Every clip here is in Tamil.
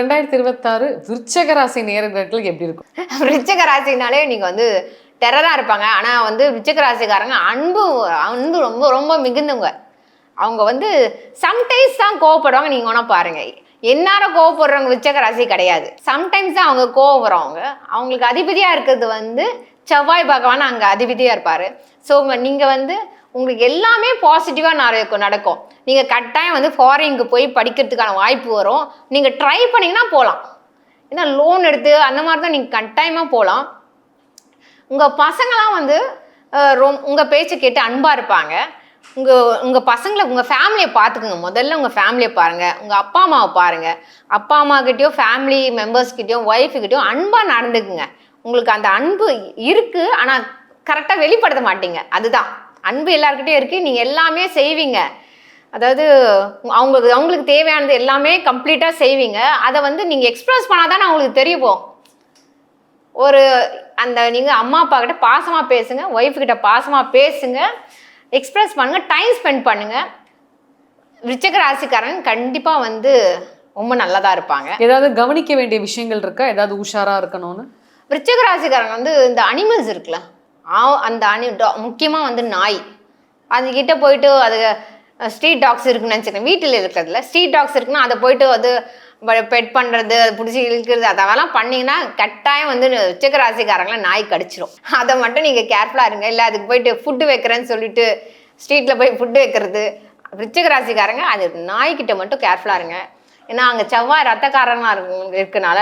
ரெண்டாயிரத்தி இருபத்தாறு விருச்சக ராசி நேரங்களுக்கு எப்படி இருக்கும்? விருச்சக ராசினாலே நீங்க வந்து டெரராக இருப்பாங்க. ஆனால் வந்து விருச்சிக ராசிக்காரங்க அன்பு அன்பு ரொம்ப ரொம்ப மிகுந்தவங்க. அவங்க வந்து சம்டைம்ஸ் தான் கோவப்படுவாங்க. நீங்கள் வேணால் பாருங்கள் எந்நேரம் கோவப்படுறவங்க விச்சக ராசி கிடையாது. சம்டைம்ஸ் தான் அவங்க கோவப்படுறவங்க. அவங்களுக்கு அதிபதியாக இருக்கிறது வந்து செவ்வாய் பகவான் அங்கே அதிபதியாக இருப்பார். ஸோ நீங்கள் வந்து உங்களுக்கு எல்லாமே பாசிட்டிவாக நடக்கும். நடக்கும். நீங்கள் கட்டாயம் வந்து ஃபாரினுக்கு போய் படிக்கிறதுக்கான வாய்ப்பு வரும். நீங்கள் ட்ரை பண்ணிங்கன்னா போகலாம் ஏன்னா லோன் எடுத்து அந்த மாதிரி தான் நீங்கள் கட்டாயமாக போகலாம் உங்கள் பசங்களாம் வந்து ரொம் உங்கள் பேச்சை கேட்டு அன்பாக இருப்பாங்க. உங்கள் உங்கள் பசங்களை உங்கள் ஃபேமிலியை பார்த்துக்குங்க. முதல்ல உங்கள் ஃபேமிலியை பாருங்கள் உங்கள் அப்பா அம்மாவை பாருங்கள் அப்பா அம்மாக்கிட்டேயும் ஃபேமிலி மெம்பர்ஸ்கிட்டேயும் ஒய்ஃபுக்கிட்டயோ அன்பாக நடந்துக்குங்க. உங்களுக்கு அந்த அன்பு இருக்குது ஆனால் கரெக்டாக வெளிப்படுத்த மாட்டீங்க. அதுதான். அன்பு எல்லாருக்கிட்டையும் இருக்குது நீங்கள் எல்லாமே செய்வீங்க. அதாவது அவங்களுக்கு அவங்களுக்கு தேவையானது எல்லாமே கம்ப்ளீட்டாக செய்வீங்க. அதை வந்து நீங்கள் எக்ஸ்பிரஸ் பண்ணாதான் அவங்களுக்கு தெரியும் போகும் ஒரு அந்த நீங்கள் அம்மா அப்பா கிட்ட பாசமாக பேசுங்க. ஒய்ஃப் கிட்ட பாசமாக பேசுங்க. எக்ஸ்பிரஸ் பண்ணுங்க. டைம் ஸ்பெண்ட் பண்ணுங்க. விருச்சக ராசிக்காரங்க கண்டிப்பாக வந்து ரொம்ப நல்லதாக இருப்பாங்க. ஏதாவது கவனிக்க வேண்டிய விஷயங்கள் இருக்கா? ஏதாவது உஷாரா இருக்கணும்னு? விருச்சிக ராசிக்காரங்க வந்து இந்த அனிமல்ஸ் இருக்குல்ல. ஆ- அந்த அனி முக்கியமாக வந்து நாய். அதுக்கிட்ட போயிட்டு அது ஸ்ட்ரீட் டாக்ஸ் இருக்குன்னு நினச்சிக்கிறேன். வீட்டில் இருக்கிறதுல ஸ்ட்ரீட் டாக்ஸ் இருக்குன்னா அதை போயிட்டு அது பெட் பண்ணுறது அதை பிடிச்சி இழுக்கிறது அதெல்லாம் பண்ணிங்கன்னா கட்டாயம் வந்து விருச்சிக நாய் கடிச்சிரும். அதை மட்டும் நீங்கள் கேர்ஃபுல்லாக இருங்க. இல்லை அதுக்கு போயிட்டு ஃபுட்டு வைக்கிறேன்னு சொல்லிட்டு ஸ்ட்ரீட்டில் போய் ஃபுட்டு வைக்கிறது விருச்சிக ராசிக்காரங்க அது நாய்க்கிட்ட மட்டும் கேர்ஃபுல்லாக இருங்க. ஏன்னா அங்கே செவ்வாய் ரத்தக்காரங்களாக இருக்கும் இருக்கனால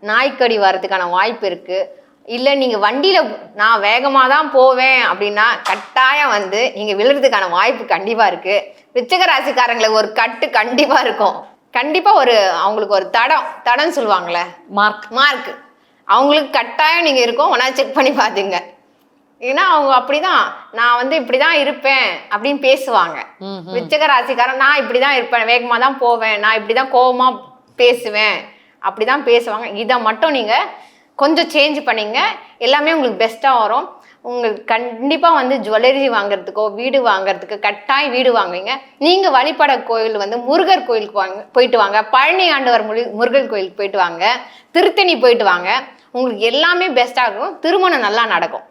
நாய்க்கடி வர்றதுக்கான வாய்ப்பு இருக்குது இல்லை நீங்கள் வண்டியில் நான் வேகமாக தான் போவேன் அப்படின்னா கட்டாயம் வந்து நீங்கள் விழுறதுக்கான வாய்ப்பு கண்டிப்பாக இருக்குது விருச்சிக ராசிக்காரங்களுக்கு ஒரு கட்டு கண்டிப்பாக இருக்கும். கண்டிப்பாக ஒரு அவங்களுக்கு ஒரு தடம் தடம்னு சொல்லுவாங்களே மார்க் மார்க் அவங்களுக்கு கட்டாயம் நீங்கள் இருக்கும். ஒன்றா செக் பண்ணி பார்த்துங்க ஏன்னா அவங்க அப்படிதான். நான் வந்து இப்படி தான் இருப்பேன் அப்படின்னு பேசுவாங்க. விருச்சிக ராசிக்காரன் நான் இப்படி தான் இருப்பேன். வேகமாக தான் போவேன். நான் இப்படி தான் கோவமாக பேசுவேன். அப்படி தான் பேசுவாங்க. இதை மட்டும் நீங்கள் கொஞ்சம் சேஞ்ச் பண்ணிங்க. எல்லாமே உங்களுக்கு பெஸ்ட்டாக வரும். உங்களுக்கு கண்டிப்பாக வந்து ஜுவல்லரி வாங்குறதுக்கோ வீடு வாங்குறதுக்கு கட்டாயம் வீடு வாங்குவீங்க. நீங்கள் வழிபட கோயில் வந்து முருகர் கோயிலுக்கு வாங்க போயிட்டு வாங்க. பழனி ஆண்டவர் முழு முருகர் கோயிலுக்கு போயிட்டு வாங்க. திருத்தணி போயிட்டு வாங்க. உங்களுக்கு எல்லாமே பெஸ்ட்டாக இருக்கும். திருமணம் நல்லா நடக்கும்.